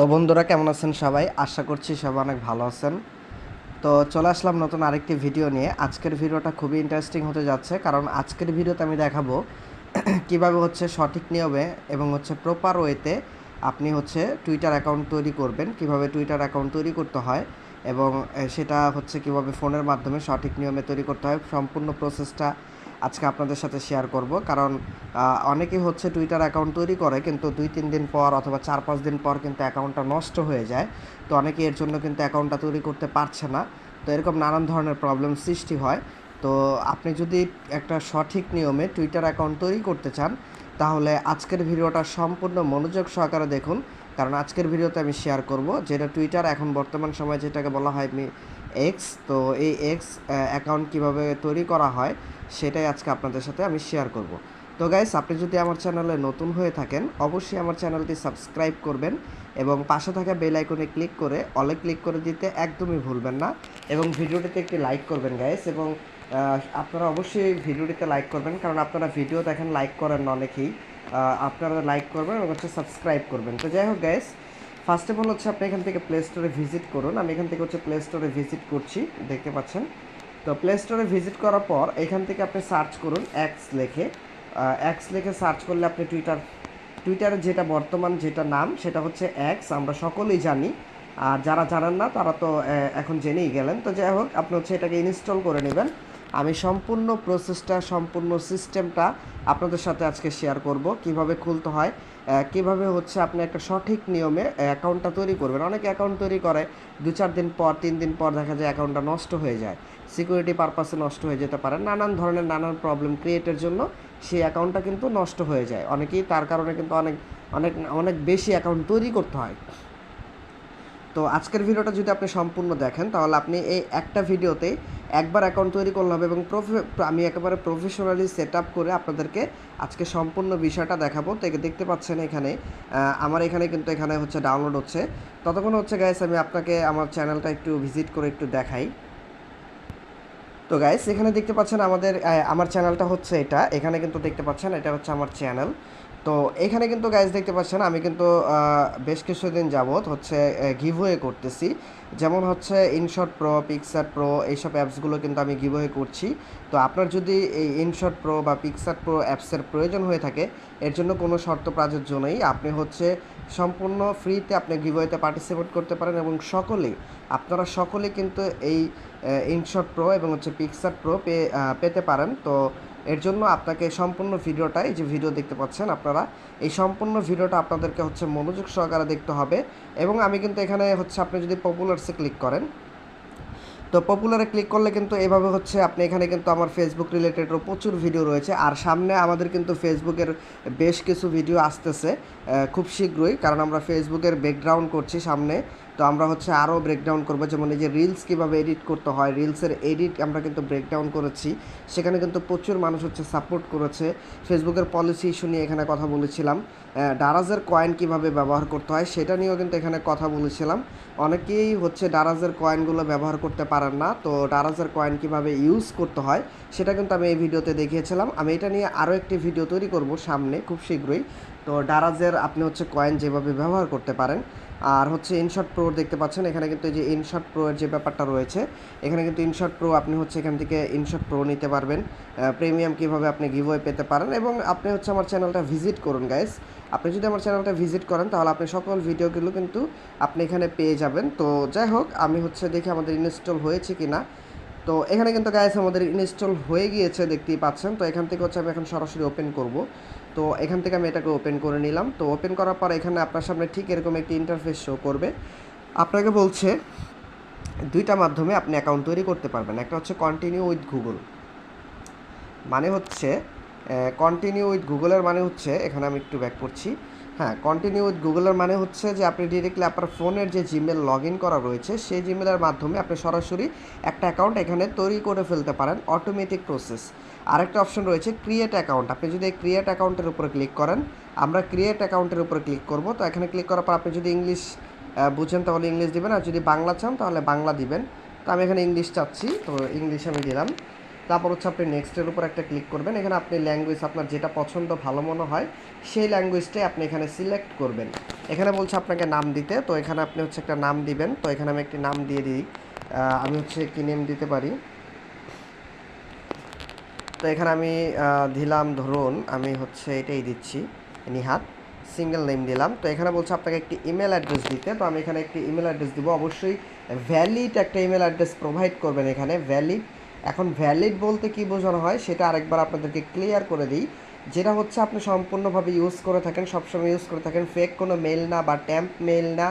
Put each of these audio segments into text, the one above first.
তো বন্ধুরা, কেমন আছেন সবাই? আশা করছি সবাই অনেক ভালো আছেন। তো চলে আসলাম নতুন আরেকটি ভিডিও নিয়ে। আজকের ভিডিওটা খুবই ইন্টারেস্টিং হতে যাচ্ছে, কারণ আজকের ভিডিওতে আমি দেখাবো কীভাবে হচ্ছে সঠিক নিয়মে এবং হচ্ছে প্রপার ওয়েতে আপনি হচ্ছে টুইটার অ্যাকাউন্ট তৈরি করবেন, কীভাবে টুইটার অ্যাকাউন্ট তৈরি করতে হয় এবং সেটা হচ্ছে কীভাবে ফোনের মাধ্যমে সঠিক নিয়মে তৈরি করতে হয়। সম্পূর্ণ প্রসেসটা আজকে আপনাদের সাথে শেয়ার করব। কারণ আহ, অনেকেই হচ্ছে টুইটার অ্যাকাউন্ট তৈরি করে কিন্তু দুই তিন দিন পর অথবা চার পাঁচ দিন পর কিন্তু অ্যাকাউন্টটা নষ্ট হয়ে যায়। তো অনেকে এর জন্য কিন্তু অ্যাকাউন্টটা তৈরি করতে পারছে না। তো এরকম নানান ধরনের প্রবলেম সৃষ্টি হয়। তো আপনি যদি একটা সঠিক নিয়মে টুইটার অ্যাকাউন্ট তৈরি করতে চান তাহলে আজকের ভিডিওটা সম্পূর্ণ মনোযোগ সহকারে দেখুন। কারণ আজকের ভিডিওতে আমি শেয়ার করব যেটা টুইটার এখন বর্তমান সময়ে যেটাকে বলা হয় এক্স তো এই এক্স অ্যাকাউন্ট কীভাবে তৈরি করা হয় সেটাই আজকে আপনাদের সাথে আমি শেয়ার করব। তো গাইস আপনি যদি আমার চ্যানেলে নতুন হয়ে থাকেন, অবশ্যই আমার চ্যানেলটি সাবস্ক্রাইব করবেন এবং পাশে থাকা বেল আইকনে ক্লিক করে অলে ক্লিক করে দিতে একদমই ভুলবেন না এবং ভিডিওটিতে একটি লাইক করবেন গাইস এবং আপনারা অবশ্যই ভিডিওটিতে লাইক করবেন কারণ আপনারা ভিডিও দেখেন লাইক করেন অনেকেই। আপনারা লাইক করবেন এবং হচ্ছে সাবস্ক্রাইব করবেন। তো যাই হোক গাইস ফার্স্ট অফ অল হচ্ছে আপনি এখান থেকে প্লে স্টোরে ভিজিট করুন। আমি এখান থেকে হচ্ছে প্লে স্টোরে ভিজিট করছি, দেখতে পাচ্ছেন। তো প্লে স্টোরে ভিজিট করার পর এখান থেকে আপনি সার্চ করুন অ্যাক্স লেখে। অ্যাক্স লেখে সার্চ করলে আপনি টুইটার টুইটারের যেটা বর্তমান যেটা নাম, সেটা হচ্ছে অ্যাক্স আমরা সকলেই জানি। আর যারা জানেন না, তারা তো এখন জেনেই গেলেন। তো যাই হোক, আপনি হচ্ছে এটাকে ইনস্টল করে নেবেন। আমি সম্পূর্ণ প্রসেসটা সম্পূর্ণ সিস্টেমটা আপনাদের সাথে আজকে শেয়ার করব। কীভাবে খুলতে হয় কীভাবে হচ্ছে আপনি একটা সঠিক নিয়মে অ্যাকাউন্টটা তৈরি করবেন? অনেকে অ্যাকাউন্ট তৈরি করে, দু চার দিন পর, তিন দিন পর দেখা যায় অ্যাকাউন্টটা নষ্ট হয়ে যায়। সিকিউরিটি পারপাসে নষ্ট হয়ে যেতে পারে। নানান ধরনের, নানান প্রবলেম ক্রিয়েটের জন্য সেই অ্যাকাউন্টটা কিন্তু নষ্ট হয়ে যায়। অনেকেই তার কারণে কিন্তু অনেক অনেক অনেক বেশি অ্যাকাউন্ট তৈরি করতে হয়। তো আজকের ভিডিওটা যদি আপনি সম্পূর্ণ দেখেন, তাহলে আপনি এই একটা ভিডিওতেই একবার অ্যাকাউন্ট তৈরি করলে হবে এবং আমি একেবারে প্রফেশনালি সেট করে আপনাদেরকে আজকে সম্পূর্ণ বিষয়টা দেখাবো। তো দেখতে পাচ্ছেন এখানে আমার এখানে কিন্তু এখানে হচ্ছে ডাউনলোড হচ্ছে। ততক্ষণ হচ্ছে গাইস আমি আপনাকে আমার চ্যানেলটা একটু ভিজিট করে একটু দেখাই। তো গাইস এখানে দেখতে পাচ্ছেন আমাদের আমার চ্যানেলটা হচ্ছে এটা। এখানে কিন্তু দেখতে পাচ্ছেন, এটা হচ্ছে আমার চ্যানেল তো এখানে কিন্তু গাইস দেখতে পাচ্ছেন, আমি কিন্তু বেশ কিছুদিন যাবত হচ্ছে গিভওয়ে করতেছি। যেমন হচ্ছে ইনশট প্রো পিক্সার প্রো এইসব অ্যাপসগুলো কিন্তু আমি গিভওয়ে করছি। তো আপনার যদি এই ইনশট প্রো বা পিক্সার প্রো অ্যাপসের প্রয়োজন হয়ে থাকে, এর জন্য কোনো শর্ত প্রযোজ্য নেই। আপনি হচ্ছে সম্পূর্ণ ফ্রিতে আপনি গিভওয়েতে পার্টিসিপেট করতে পারেন এবং সকলেই, আপনারা সকলে কিন্তু এই ইনশট প্রো এবং হচ্ছে পিক্সার প্রো পেতে পারেন। তো এর জন্য আপনাকে সম্পূর্ণ ভিডিওটা, এই যে ভিডিও দেখতে পাচ্ছেন আপনারা, এই সম্পূর্ণ ভিডিওটা আপনাদেরকে হচ্ছে মনোযোগ সহকারে দেখতে হবে। এবং আমি কিন্তু এখানে হচ্ছে আপনি যদি পপুলারসে ক্লিক করেন, তো পপুলারে ক্লিক করলে কিন্তু এভাবে হচ্ছে আপনি এখানে কিন্তু আমার ফেসবুক রিলেটেডও প্রচুর ভিডিও রয়েছে। আর সামনে আমাদের কিন্তু ফেসবুকের বেশ কিছু ভিডিও আসতেছে খুব শীঘ্রই, কারণ আমরা ফেসবুকের ব্যাকগ্রাউন্ড করছি সামনে। তো আমরা হচ্ছে আরও ব্রেকডাউন করব। যেমন এই যে রিলস কীভাবে এডিট করতে হয় রিলসের এডিট আমরা কিন্তু ব্রেকডাউন করেছি। সেখানে কিন্তু প্রচুর মানুষ হচ্ছে সাপোর্ট করেছে। ফেসবুকের পলিসি ইস্যু নিয়ে এখানে কথা বলেছিলাম। ডারাজের কয়েন কীভাবে ব্যবহার করতে হয়, সেটা নিয়েও কিন্তু এখানে কথা বলেছিলাম। অনেকেই হচ্ছে ডারাজের কয়েনগুলো ব্যবহার করতে পারেন না। তো ডারাজের কয়েন কীভাবে ইউজ করতে হয়, সেটা কিন্তু আমি এই ভিডিওতে দেখিয়েছিলাম। আমি এটা নিয়ে আরও একটি ভিডিও তৈরি করব সামনে, খুব শীঘ্রই। তো ডারাজের আপনি হচ্ছে কয়েন যেভাবে ব্যবহার করতে পারেন। আর হচ্ছে ইনশট প্রো দেখতে পাচ্ছেন, এখানে কিন্তু এই যে ইনশট প্রো এর যে ব্যাপারটা রয়েছে, এখানে কিন্তু ইনশট প্রো আপনি হচ্ছে এখান থেকে ইনশট প্রো নিতে পারবেন। প্রিমিয়াম কীভাবে আপনি গিভওয়ে পেতে পারেন এবং আপনি হচ্ছে আমার চ্যানেলটা ভিজিট করুন গাইস আপনি যদি আমার চ্যানেলটা ভিজিট করেন, তাহলে আপনি সকল ভিডিওগুলো কিন্তু আপনি এখানে পেয়ে যাবেন। তো যাই হোক, আমি হচ্ছে দেখি আমাদের ইনস্টল হয়েছে কি না তো এখানে কিন্তু গাইস আমাদের ইনস্টল হয়ে গিয়েছে, দেখতেই পাচ্ছেন। তো এখান থেকে হচ্ছে আমি এখন সরাসরি ওপেন করব। তো এখান থেকে আমি এটাকে ওপেন করে নিলাম। তো ওপেন করার পর এখানে আপনার সামনে ঠিক এরকম একটি ইন্টারফেস শো করবে। আপনাকে বলছে দুইটা মাধ্যমে আপনি অ্যাকাউন্ট তৈরি করতে পারবেন। একটা হচ্ছে কন্টিনিউ উইথ গুগল মানে হচ্ছে কন্টিনিউ উইথ গুগলের মানে হচ্ছে, এখানে আমি একটু ব্যাক করছি। হ্যাঁ কন্টিনিউ উইথ গুগলের মানে হচ্ছে যে আপনি ডিরেক্টলি আপনার ফোনের যে জিমেল লগ ইন করা রয়েছে, সেই জিমেলের মাধ্যমে আপনি সরাসরি একটা অ্যাকাউন্ট এখানে তৈরি করে ফেলতে পারেন অটোমেটিক প্রসেস আরেকটা অপশন রয়েছে ক্রিয়েট অ্যাকাউন্ট আপনি যদি ক্রিয়েট অ্যাকাউন্টের উপরে ক্লিক করেন, আমরা ক্রিয়েট অ্যাকাউন্টের উপরে ক্লিক করব। তো এখানে ক্লিক করার পর আপনি যদি ইংলিশ বুঝেন তাহলে ইংলিশ দিবেন, আর যদি বাংলা চান তাহলে বাংলা দিবেন। তো আমি এখানে ইংলিশ চাচ্ছি, তো ইংলিশ আমি দিলাম। তারপর হচ্ছে আপনি নেক্সটের উপর একটা ক্লিক করবেন। এখানে আপনি ল্যাঙ্গুয়েজ আপনার যেটা পছন্দ, ভালো মনে হয়, সেই ল্যাঙ্গুয়েজটাই আপনি এখানে সিলেক্ট করবেন। এখানে বলছে আপনাকে নাম দিতে, তো এখানে আপনি হচ্ছে একটা নাম দিবেন। তো এখানে আমি একটি নাম দিয়ে দিই। আমি হচ্ছে কি নেম দিতে পারি। তো এখানে আমি দিলাম, ধরুন আমি হচ্ছে এটাই দিচ্ছি, নিহাত সিঙ্গেল নেম দিলাম। তো এখানে বলছে আপনাকে একটি ইমেল অ্যাড্রেস দিতে। তো আমি এখানে একটি ইমেল অ্যাড্রেস দিব। অবশ্যই ভ্যালিড একটা ইমেল অ্যাড্রেস প্রোভাইড করবেন এখানে। ভ্যালিড এখন ভ্যালিড বলতে কি বোঝানো হয় সেটা আরেকবার আপনাদেরকে ক্লিয়ার করে দিই। যেটা হচ্ছে আপনি সম্পূর্ণভাবে ইউজ করে থাকেন, সবসময় ইউজ করে থাকেন। ফেক কোনো মেল না বা ট্যাম্প মেল না,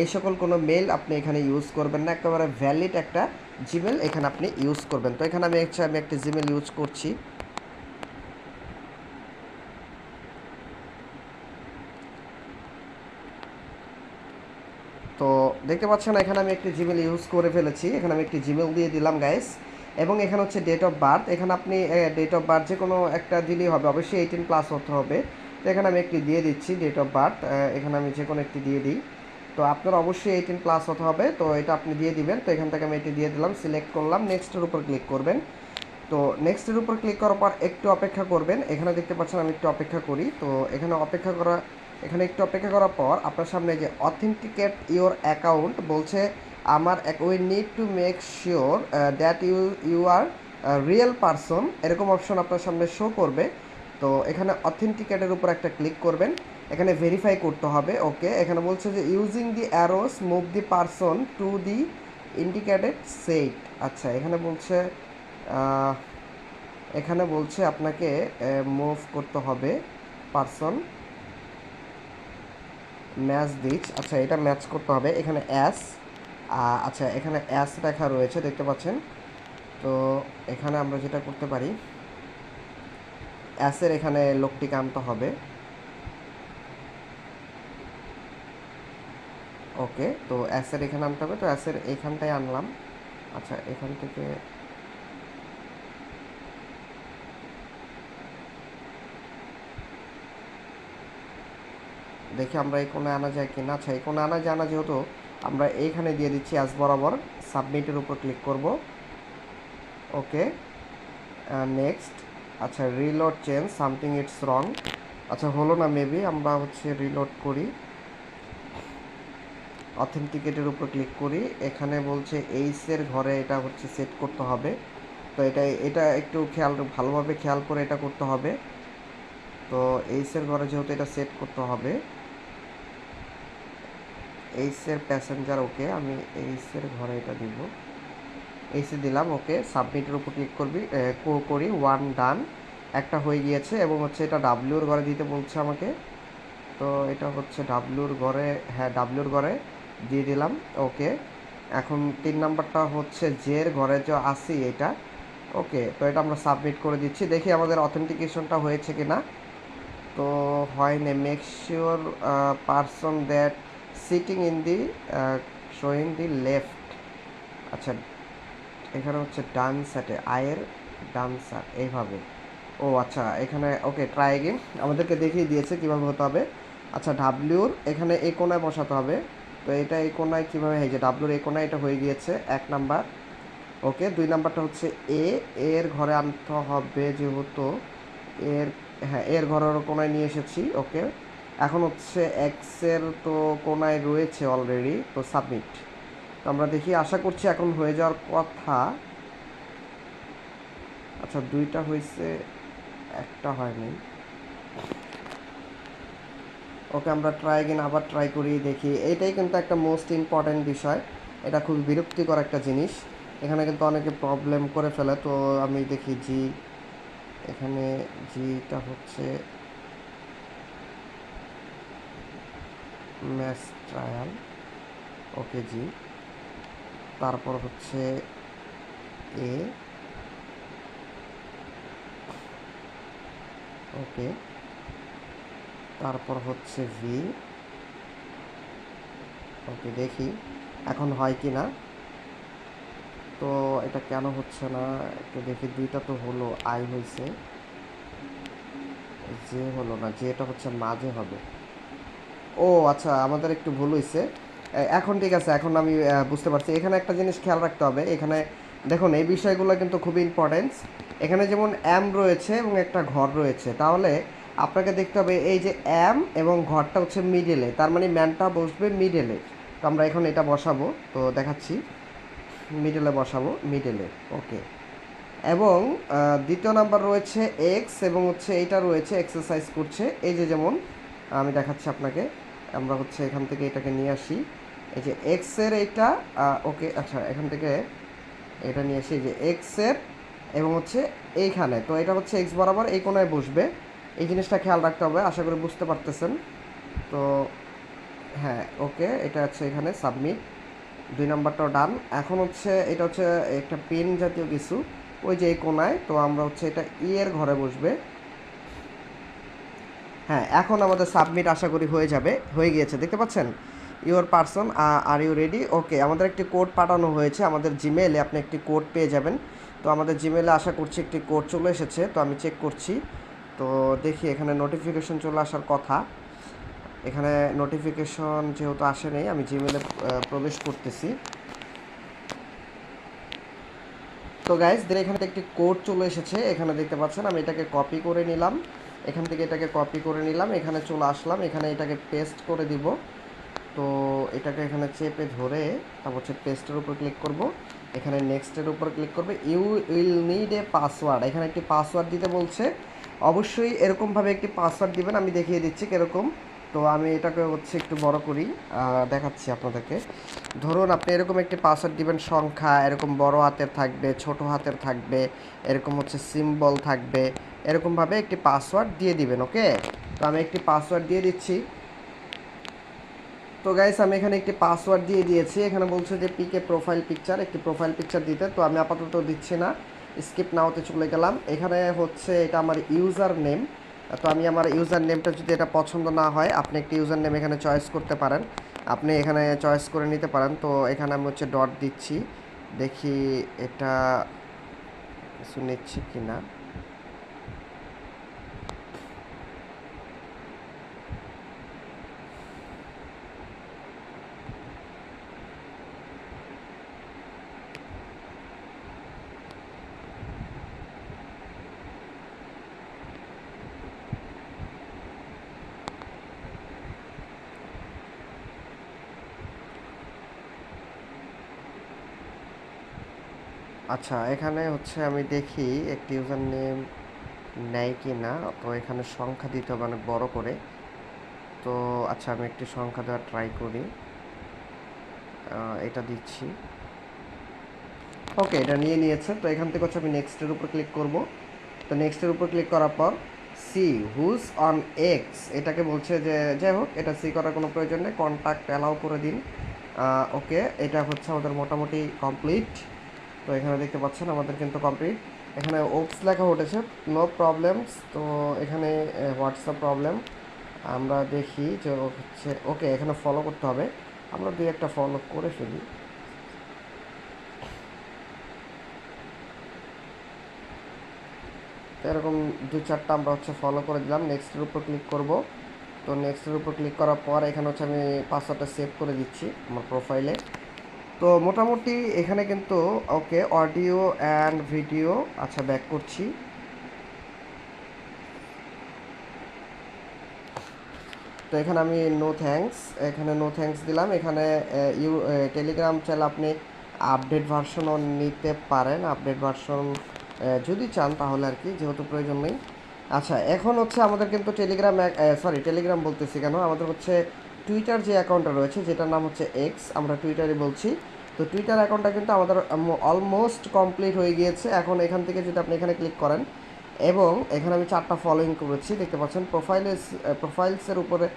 এই সকল কোনো মেল আপনি এখানে ইউজ করবেন না। একেবারে ভ্যালিড একটা জিমেল এখানে আপনি ইউজ করবেন। তো এখানে আমি হচ্ছে, আমি একটা জিমেল ইউজ করছি। তো দেখতে পাচ্ছেন, এখানে আমি একটি জিমেল ইউজ করে ফেলেছি। এখানে আমি একটি জিমেল দিয়ে দিলাম গাইস এবং এখানে হচ্ছে ডেট অফ বার্থ এখানে আপনি ডেট অফ বার্থ যে কোনো একটা দিলেই হবে। অবশ্যই এইটিন প্লাস হতে হবে। তো এখানে আমি একটি দিয়ে দিচ্ছি ডেট অফ বার্থ এখানে আমি যে কোনো একটি দিয়ে দিই। তো আপনার অবশ্যই এইটিন প্লাস হতে হবে। তো এটা আপনি দিয়ে দিবেন। তো এখান থেকে আমি এটি দিয়ে দিলাম সিলেক্ট করলাম নেক্সটের উপর ক্লিক করবেন। তো নেক্সটের উপর ক্লিক করার পর একটু অপেক্ষা করবেন। এখানে দেখতে পাচ্ছেন আমি একটু অপেক্ষা করি। তো এখানে অপেক্ষা করা, এখানে একটু অপেক্ষা করার পর আপনার সামনে যে অথেন্টিকেট ইওর অ্যাকাউন্ট বলছে আমার এক we need to make sure that you you are real person এরকম অপশন আপনার সামনে শো করবে। তো এখানে অথেন্টিকেটের উপর একটা ক্লিক করবেন। এখানে ভেরিফাই করতে হবে ওকে এখানে বলছে যে using the arrows move the person to the indicated set আচ্ছা এখানে বলছে এখানে বলছে আপনাকে মুভ করতে হবে পারসন ম্যাচ দিচ আচ্ছা এটা ম্যাচ করতে হবে। এখানে অ্যাস আচ্ছা এখানে অ্যাস লেখা রয়েছে, দেখতে পাচ্ছেন। তো এখানে আমরা যেটা করতে পারি, অ্যাসের এখানে লোকটিকে আনতে হবে। ওকে, তো অ্যাসের এখানে আনতে হবে, তো অ্যাসের এখানটায় আনলাম। আচ্ছা এখান থেকে দেখি আমরা এই কোণে আনা যায় কিনা। আচ্ছা এই কোণে আনা যায় না যেহেতু আমরা এইখানে দিয়ে দিচ্ছি অ্যাজ বরাবর সাবমিটের উপর ক্লিক করব। ওকে নেক্সট আচ্ছা reload change something it's wrong আচ্ছা হলো না মেবি আমরা হচ্ছে রিলোড করি। অথেন্টিকেটের উপর ক্লিক করি। এখানে বলছে এইসের ঘরে এটা হচ্ছে সেট করতে হবে। তো এটা এটা একটু খেয়াল, ভালোভাবে খেয়াল করে এটা করতে হবে। তো এইসের ঘরে যেহেতু এটা সেট করতে হবে এইসের প্যাসেঞ্জার ওকে আমি এইসের ঘরে এটা দিব। এইসে দিলাম ওকে সাবমিটের উপর ক্লিক করবি কো- করি ওয়ান ডান একটা হয়ে গিয়েছে এবং হচ্ছে এটা ডাব্লিউর ঘরে দিতে বলছে আমাকে। তো এটা হচ্ছে ডাব্লিউর ঘরে হ্যাঁ ডাব্লিউর ঘরে দিয়ে দিলাম ওকে এখন তিন নাম্বারটা হচ্ছে জের ঘরে যে আসি এটা ওকে তো এটা আমরা সাবমিট করে দিচ্ছি। দেখি আমাদের অথেন্টিকেশনটা হয়েছে কি না তো হয় হয়নি make sure person that sitting in the showing the left আচ্ছা এখানে হচ্ছে ডান সাইডে আয়ের ডান সাইড এইভাবে। ও আচ্ছা এখানে ওকে ট্রাই এগেন আমাদেরকে দেখিয়ে দিয়েছে কীভাবে হতে হবে। আচ্ছা ডাব্লিউর এখানে এই কোনায় বসাতে হবে। তো এটা এই কোনায় কীভাবে যে ডাব্লিউর এই কোনায় এটা হয়ে গিয়েছে, এক নাম্বার। ওকে দুই নাম্বারটা হচ্ছে এ এর ঘরে আনতে হবে যেহেতু এর হ্যাঁ এর ঘরের কোনায় নিয়ে এসেছি ওকে এখন হচ্ছে এক্সের তো কোনায় রয়েছে অলরেডি তো সাবমিট তো আমরা দেখি, আশা করছি এখন হয়ে যাওয়ার কথা। আচ্ছা দুইটা হয়েছে, একটা হয়নি। ওকে, আমরা ট্রাই এগেন আবার ট্রাই করি, দেখি। এটাই কিন্তু একটা মোস্ট ইম্পর্ট্যান্ট বিষয়। এটা খুব বিরক্তিকর একটা জিনিস। এখানে কিন্তু অনেকে প্রবলেম করে ফেলে। তো আমি দেখি জি এখানে জিটা হচ্ছে ম্যাচ ট্রায়াল। ওকে জি। তারপর হচ্ছে এ। ওকে। তারপর হচ্ছে ভি। ওকে, দেখি এখন হয় কি না। তো এটা কেন হচ্ছে না? একটু দেখি, দুইটা তো হলো, আই হয়েছে যে হলো না যেটা হচ্ছে মাঝে হবে। ও আচ্ছা আমাদের একটু ভুল হয়েছে এখন ঠিক আছে, এখন আমি বুঝতে পারছি। এখানে একটা জিনিস খেয়াল রাখতে হবে। এখানে, দেখুন, এই বিষয়গুলো কিন্তু খুবই ইম্পর্টেন্স এখানে যেমন অ্যাম রয়েছে এবং একটা ঘর রয়েছে। তাহলে আপনাকে দেখতে হবে, এই যে অ্যাম এবং ঘরটা হচ্ছে মিডলে তার মানে ম্যানটা বসবে মিডলে তো আমরা এখন এটা বসাবো। তো দেখাচ্ছি। মিডলে বসাবো মিডলে ওকে। এবং দ্বিতীয় নাম্বার রয়েছে এক্স এবং হচ্ছে এইটা রয়েছে এক্সারসাইজ করছে। এই যে যেমন, আমি দেখাচ্ছি আপনাকে। আমরা হচ্ছে এখান থেকে এটাকে নিয়ে আসি। এই যে এক্সের এইটা ওকে আচ্ছা এখান থেকে এটা নিয়ে আসি। যে এক্সের এবং হচ্ছে এইখানে। তো এটা হচ্ছে এক্স বরাবর এই কোনায় বসবে। এই জিনিসটা খেয়াল রাখতে হবে, আশা করি বুঝতে পারতেছেন। তো হ্যাঁ ওকে, এটা হচ্ছে এখানে সাবমিট। দুই নাম্বারটাও ডান। এখন হচ্ছে এটা হচ্ছে একটা পেন জাতীয় কিছু। ওই যে এই কোনায় তো আমরা হচ্ছে এটা ই এর ঘরে বসবে। হ্যাঁ এখন আমাদের সাবমিট আশা করি হয়ে যাবে, হয়ে গিয়েছে, দেখতে পাচ্ছেন? Your person are you ready okay আমাদের একটি কোড পাঠানো হয়েছে, আমাদের জিমেলে আপনি একটি কোড পেয়ে যাবেন। তো আমাদের জিমেলে আশা করছি একটি কোড চলে এসেছে, তো আমি চেক করছি। তো দেখি, এখানে নোটিফিকেশন চলে আসার কথা। এখানে নোটিফিকেশন যেহেতু আসে নেই, আমি জিমেলে প্রবেশ করতেছি। তো গাইজ এখানে একটি কোড চলে এসেছে, এখানে দেখতে পাচ্ছেন, আমি এটাকে কপি করে নিলাম। এখান থেকে এটাকে কপি করে নিলাম, এখানে চলে আসলাম, এখানে এটাকে পেস্ট করে দিব। তো এটাকে এখানে চেপে ধরে তারপর হচ্ছে পেস্টের উপর ক্লিক করব। এখানে নেক্সটের উপর ক্লিক করবে। You will need a password এখানে একটি পাসওয়ার্ড দিতে বলছে। অবশ্যই এরকমভাবে একটি পাসওয়ার্ড দিবেন, আমি দেখিয়ে দিচ্ছি কীরকম। তো আমি এটাকে হচ্ছে একটু বড় করি দেখাচ্ছি আপনাদেরকে। ধরুন আপনি এরকম একটি পাসওয়ার্ড দিবেন, সংখ্যা, এরকম বড় হাতের থাকবে, ছোট হাতের থাকবে, এরকম হচ্ছে সিম্বল থাকবে, এরকমভাবে একটি পাসওয়ার্ড দিয়ে দিবেন ওকে তো আমি একটি পাসওয়ার্ড দিয়ে দিচ্ছি। তো গাইস আমি এখানে একটি পাসওয়ার্ড দিয়ে দিয়েছি। এখানে বলছে যে পিকে প্রোফাইল পিকচার একটি প্রোফাইল পিকচার দিতে। তো আমি আপাতত দিচ্ছি না। স্কিপ নাওতে চলে গেলাম। এখানে হচ্ছে এটা আমার ইউজার নেম তো আমি আমার ইউজার নেমটা যদি এটা পছন্দ না হয়, আপনি একটি ইউজার নেম এখানে চয়েস করতে পারেন। আপনি এখানে চয়েস করে নিতে পারেন। তো এখানে আমি হচ্ছে ডট দিচ্ছি। দেখি এটা কিছু কি না আচ্ছা এখানে হচ্ছে আমি দেখি একটি ইউজার নেম নেয় কি না তো এখানে সংখ্যা দিতে হবে অনেক বড় করে। তো আচ্ছা আমি একটি সংখ্যা দেওয়ার ট্রাই করি। এটা দিচ্ছি। ওকে, এটা নিয়ে নিয়েছে। তো এখান থেকে হচ্ছে আমি নেক্সটের উপর ক্লিক করব। তো নেক্সটের উপর ক্লিক করার পর সি হুজ অন এক্স এটাকে বলছে যে, যাই হোক, এটা সি করার কোনো প্রয়োজন নেই। কন্ট্যাক্ট অ্যালাউ করে দিন। ওকে, এটা হচ্ছে আমাদের মোটামুটি কমপ্লিট তো এখানে দেখতে পাচ্ছেন আমাদের কিন্তু কমপ্লিট এখানে ওপস লেখা উঠেছে নো প্রবলেমস তো এখানে হোয়াটসঅ্যাপ প্রবলেম আমরা দেখি যে হচ্ছে ওকে এখানে ফলো করতে হবে। আমরা দুই একটা ফলো করে ফেলি। এরকম দু চারটা আমরা হচ্ছে ফলো করে দিলাম। নেক্সটের উপর ক্লিক করব। তো নেক্সটের উপর ক্লিক করার পর এখানে হচ্ছে আমি পাসওয়ার্ডটা সেভ করে দিচ্ছি আমার প্রোফাইলে তো মোটামুটি এখানে কিন্তু, ওকে, অডিও অ্যান্ড ভিডিও আচ্ছা ব্যাক করছি। তো এখানে আমি নো থ্যাঙ্কস এখানে নো থ্যাঙ্কস দিলাম। এখানে ইউ টেলিগ্রাম চ্যানেল আপনি আপডেট ভার্সনও নিতে পারেন। আপডেট ভার্সন যদি চান তাহলে আর কি, যেহেতু প্রয়োজন নেই। আচ্ছা এখন হচ্ছে আমাদের কিন্তু টেলিগ্রাম সরি টেলিগ্রাম বলতেছি কেন? আমাদের হচ্ছে টুইটার যে অ্যাকাউন্টটা রয়েছে, যেটার নাম হচ্ছে এক্স আমরা টুইটারে বলছি। তো টুইটার অ্যাকাউন্টটা কিন্তু আমাদের অলমোস্ট কমপ্লিট হয়ে গিয়েছে। এখন এখান থেকে যদি আপনি এখানে ক্লিক করেন, এবং এখানে আমি চারটা ফলোইং করেছি, দেখতে পাচ্ছেন প্রোফাইলে প্রোফাইলসের উপরে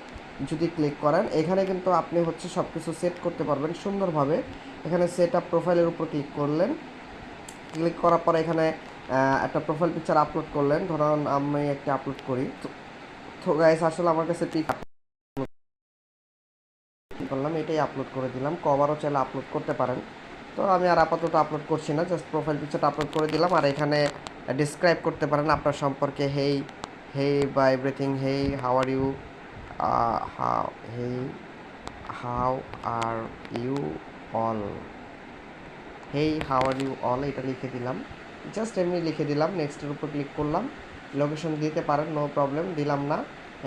যদি ক্লিক করেন, এখানে কিন্তু আপনি হচ্ছে সব কিছু সেট করতে পারবেন সুন্দরভাবে। এখানে সেট আপ প্রোফাইলের উপর ক্লিক করলেন। ক্লিক করার পরে এখানে একটা প্রোফাইল পিকচার আপলোড করলেন। ধরুন আমি একটা আপলোড করি। তো- গাইস আসলে আমার কাছে পিক এটাই আপলোড করে দিলাম। কভারও চাইলে আপলোড করতে পারেন। তো আমি আর আপাতত আপলোড করছি না জাস্ট প্রোফাইল পিকচারটা আপলোড করে দিলাম। আর এখানে ডিসক্রাইব করতে পারেন আপনার সম্পর্কে হেই হেই বা everything hey how are you how hey how are you all hey how are you all এটা লিখে দিলাম। জাস্ট এমনি লিখে দিলাম নেক্সটের উপর ক্লিক করলাম। লোকেশন দিতে পারেন নো প্রবলেম দিলাম না।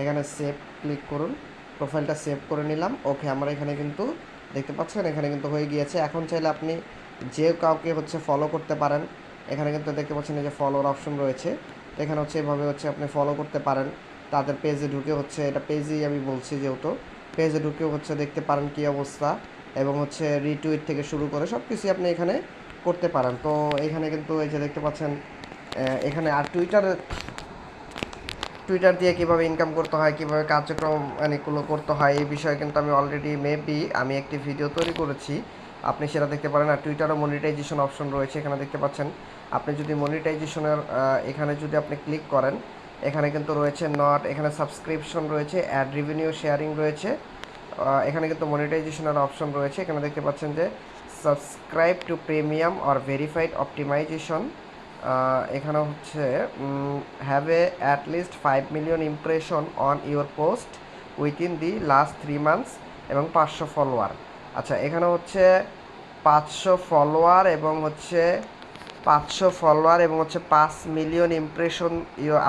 এখানে সেভ ক্লিক করুন। প্রোফাইলটা সেভ করে নিলাম। ওকে, আমরা এখানে কিন্তু দেখতে পাচ্ছেন, এখানে কিন্তু হয়ে গিয়েছে। এখন চাইলে আপনি যে কাউকে হচ্ছে ফলো করতে পারেন, এখানে কিন্তু দেখতে পাচ্ছেন যে ফলোর অপশন রয়েছে। এখানে হচ্ছে এভাবে হচ্ছে আপনি ফলো করতে পারেন। তাদের পেজে ঢুকে হচ্ছে, এটা পেজেই আমি বলছি যেহেতু পেজে ঢুকে হচ্ছে দেখতে পারেন কী অবস্থা এবং হচ্ছে রিটুইট থেকে শুরু করে সব কিছুই আপনি এখানে করতে পারেন। তো এখানে কিন্তু এই যে দেখতে পাচ্ছেন এখানে আর টুইটার টুইটার দিয়ে কীভাবে ইনকাম করতে হয়, কীভাবে কার্যক্রম অনেকগুলো করতে হয়, এই বিষয়ে কিন্তু আমি অলরেডি মেবি আমি একটি ভিডিও তৈরি করেছি। আপনি সেটা দেখতে পারেন, আর টুইটারও মনিটাইজেশন অপশন রয়েছে, এখানে দেখতে পাচ্ছেন। আপনি যদি মনিটাইজেশনের এখানে যদি আপনি ক্লিক করেন, এখানে কিন্তু রয়েছে নট এখানে সাবস্ক্রিপশন রয়েছে অ্যাড রিভিনিউ শেয়ারিং রয়েছে এখানে কিন্তু মনিটাইজেশনের অপশন রয়েছে। এখানে দেখতে পাচ্ছেন যে subscribe to premium or verified optimization এখানে হচ্ছে have a at least five million impression on your post within the last three months এবং পাঁচশো ফলোয়ার আচ্ছা এখানে হচ্ছে পাঁচশো ফলোয়ার এবং হচ্ছে পাঁচশো ফলোয়ার এবং হচ্ছে পাঁচ মিলিয়ন ইমপ্রেশন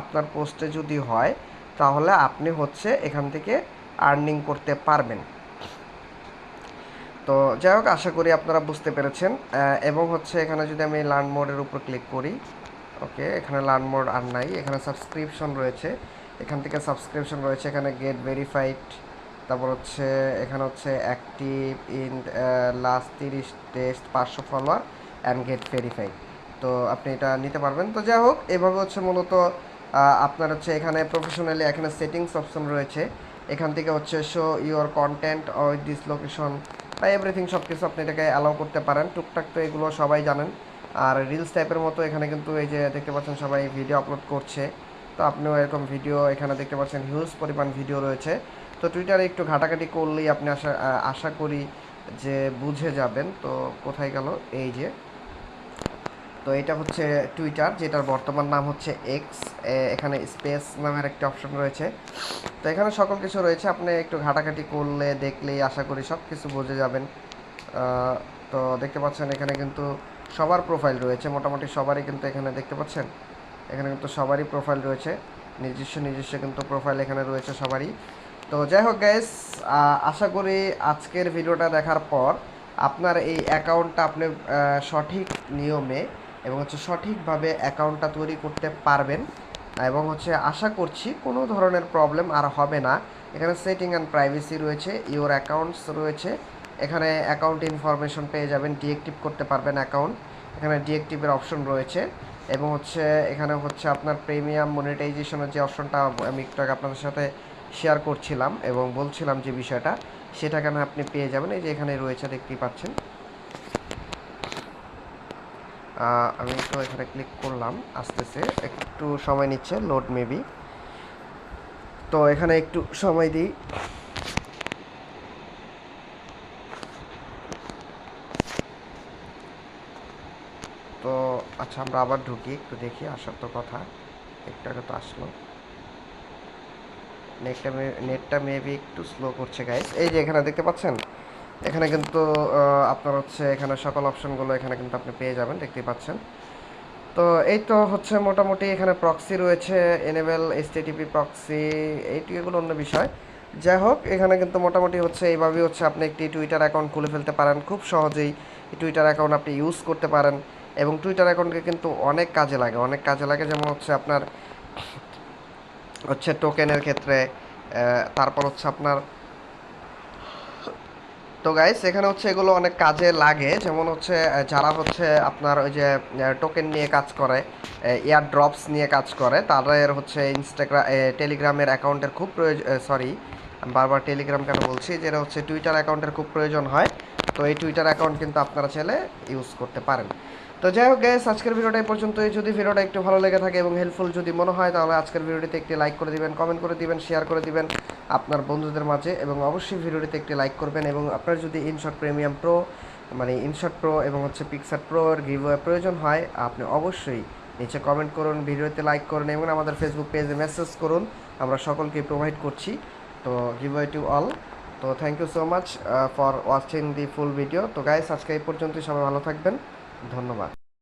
আপনার পোস্টে যদি হয়, তাহলে আপনি হচ্ছে এখান থেকে আর্নিং করতে পারবেন। তো যাই হোক, আশা করি আপনারা বুঝতে পেরেছেন। এবং হচ্ছে এখানে যদি আমি লার্ন মোডের উপর ক্লিক করি ওকে এখানে লার্ন মোড আর নাই, এখানে সাবস্ক্রিপশন রয়েছে। এখান থেকে সাবস্ক্রিপশন রয়েছে, এখানে গেট ভেরিফাইড তারপর হচ্ছে এখানে হচ্ছে অ্যাক্টিভ ইন লাস্ট তিরিশ টেস্ট পাঁচশো ফলোয়ার অ্যান্ড গেট ভেরিফাইড তো আপনি এটা নিতে পারবেন। তো যাই হোক, এভাবে হচ্ছে মূলত আপনার হচ্ছে এখানে প্রফেশনালি এখানে সেটিংস অপশন রয়েছে। এখান থেকে হচ্ছে show your content with this location বা এভরিথিং সব কিছু আপনি এটাকে অ্যালাউ করতে পারেন। টুকটাক তো এগুলো সবাই জানেন। আর রিলস টাইপের মতো এখানে কিন্তু এই যে দেখতে পাচ্ছেন সবাই ভিডিও আপলোড করছে। তো আপনিও এরকম ভিডিও এখানে দেখতে পাচ্ছেন হিউজ পরিমাণ ভিডিও রয়েছে। তো টুইটারে একটু ঘাটাঘাটি করলেই আপনি আশা আশা করি যে বুঝে যাবেন। তো কোথায় গেল? এই যে তো এটা হচ্ছে টুইটার যেটার বর্তমান নাম হচ্ছে এক্স এখানে স্পেস নামের একটা অপশন রয়েছে। তো এখানে সকল কিছু রয়েছে, আপনি একটু ঘাটাঘাটি করলে, দেখলেই আশা করি সব কিছু বুঝে যাবেন। তো দেখতে পাচ্ছেন এখানে কিন্তু সবার প্রোফাইল রয়েছে, মোটামুটি সবারই কিন্তু এখানে দেখতে পাচ্ছেন? এখানে কিন্তু সবারই প্রোফাইল রয়েছে, নিজস্ব নিজস্ব কিন্তু প্রোফাইল এখানে রয়েছে সবারই। তো যাই হোক গ্যাস আশা করি আজকের ভিডিওটা দেখার পর আপনার এই অ্যাকাউন্টটা আপনি সঠিক নিয়মে এবং হচ্ছে সঠিকভাবে অ্যাকাউন্টটা তৈরি করতে পারবেন। এবং হচ্ছে আশা করছি কোনো ধরনের প্রবলেম আর হবে না। এখানে সেটিং অ্যান্ড প্রাইভেসি রয়েছে, ইওর অ্যাকাউন্টস রয়েছে। এখানে অ্যাকাউন্ট ইনফরমেশন পেয়ে যাবেন, ডিএক্টিভ করতে পারবেন অ্যাকাউন্ট। এখানে ডিএক্টিভের অপশন রয়েছে এবং হচ্ছে এখানে হচ্ছে আপনার প্রিমিয়াম মনিটাইজেশনের যে অপশনটা আমি একটু আগে আপনাদের সাথে শেয়ার করছিলাম এবং বলছিলাম যে বিষয়টা, সেটা কেন আপনি পেয়ে যাবেন। এই যে এখানে রয়েছে, দেখতেই পাচ্ছেন। আমি তো এখানে ক্লিক করলাম, আসতেছে। একটু সময় নিচ্ছে লোড মেবি তো এখানে একটু সময় দিই। তো আচ্ছা আমরা আবার ঢুকি, একটু দেখি, আসার তো কথা। একটু আগে তো আসলো। নেটটা নেটটা মেবি একটু স্লো করছে গাইস এই যে এখানে দেখতে পাচ্ছেন? এখানে কিন্তু আপনার হচ্ছে এখানে সকল অপশনগুলো এখানে কিন্তু আপনি পেয়ে যাবেন, দেখতেই পাচ্ছেন। তো এই তো হচ্ছে মোটামুটি এখানে প্রক্সি রয়েছে এনেবেল এইচটিটিপি প্রক্সি এইটি এগুলো অন্য বিষয়। যাই হোক, এখানে কিন্তু মোটামুটি হচ্ছে এইভাবেই হচ্ছে আপনি একটি টুইটার অ্যাকাউন্ট খুলে ফেলতে পারেন, খুব সহজেই টুইটার অ্যাকাউন্ট আপনি ইউজ করতে পারেন এবং টুইটার অ্যাকাউন্টকে কিন্তু অনেক কাজে লাগে, অনেক কাজে লাগে যেমন হচ্ছে আপনার হচ্ছে টোকেনের ক্ষেত্রে তারপর হচ্ছে আপনার তো গাইস এখানে হচ্ছে এগুলো অনেক কাজে লাগে। যেমন হচ্ছে যারা হচ্ছে আপনার ওই যে টোকেন নিয়ে কাজ করে এয়ার ড্রপস নিয়ে কাজ করে, তাদের হচ্ছে ইনস্টাগ্রাম টেলিগ্রামের অ্যাকাউন্টের খুব প্রয়োজন সরি বারবার টেলিগ্রাম কেন বলছি? যেটা হচ্ছে টুইটার অ্যাকাউন্টের খুব প্রয়োজন হয়। তো এই টুইটার অ্যাকাউন্ট কিন্তু আপনারা ছেলে ইউজ করতে পারেন। তো যাই হোক গ্যাস আজকের ভিডিওটা এই পর্যন্তই। যদি ভিডিওটা একটু ভালো লেগে থাকে এবং হেল্পফুল যদি মনে হয়, তাহলে আজকের ভিডিওটিতে একটি লাইক করে দিবেন কমেন্ট করে দিবেন শেয়ার করে দিবেন আপনার বন্ধুদের মাঝে এবং অবশ্যই ভিডিওটিতে একটি লাইক করবেন এবং আপনার যদি ইনশট প্রিমিয়াম প্রো মানে ইনশট প্রো এবং হচ্ছে পিক্সার প্রোর গিভওয়ে প্রয়োজন হয়, আপনি অবশ্যই নিচে কমেন্ট করুন, ভিডিওতে লাইক করুন এবং আমাদের ফেসবুক পেজে মেসেজ করুন। আমরা সকলকে প্রোভাইড করছি। তো গিভওয়ে টু অল তো thank you so much for watching the full video তো গাইস আজকে এই পর্যন্তই। সবাই ভালো থাকবেন। ধন্যবাদ।